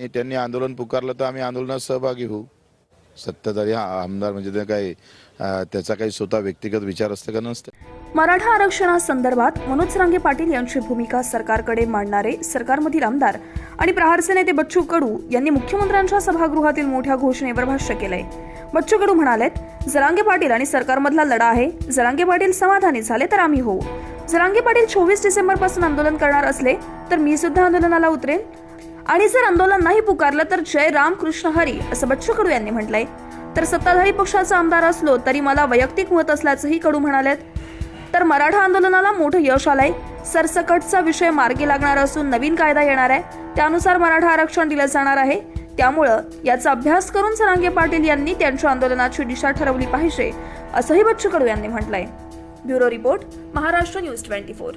आणि त्यांनी आंदोलन पुकारलं तर आम्ही आंदोलनात सहभागी होऊ. सत्ताधारी हा आमदार म्हणजे ते काही त्याचा काही स्वतः व्यक्तिगत विचार असते का नसते. मराठा आरक्षणासंदर्भात मनोज रांगे पाटील यांची भूमिका सरकारकडे मांडणारे सरकारमधील आमदार आणि प्रहारचे नेते बच्चू कडू यांनी मुख्यमंत्र्यांच्या सभागृहातील मोठ्या घोषणेवर भाष्य केलंय. बच्चू कडू म्हणालेत जरांगे पाटील आणि सरकारमधला लढा आहे जरांगे पाटील समाधानी झाले तर आम्ही होऊ. जरांगे पाटील चोवीस डिसेंबरपासून आंदोलन करणार असले तर मी सुद्धा आंदोलनाला उतरेन. आणि जर आंदोलन नाही पुकारलं तर जय राम कृष्ण हरी असं बच्चू कडू यांनी म्हटलंय. तर सत्ताधारी पक्षाचा आमदार असलो तरी मला वैयक्तिक मत असल्याचंही कडू म्हणालेत. तर मराठा आंदोलनाला मोठं यश आलंय. सरसकटचा विषय मार्गी लागणार असून नवीन कायदा येणार आहे. त्यानुसार मराठा आरक्षण दिलं जाणार आहे. त्यामुळं याचा अभ्यास करून सरांगे पाटील यांनी त्यांच्या आंदोलनाची दिशा ठरवली पाहिजे असंही बच्चू कडू यांनी म्हटलंय. Bureau report Maharashtra news twenty four.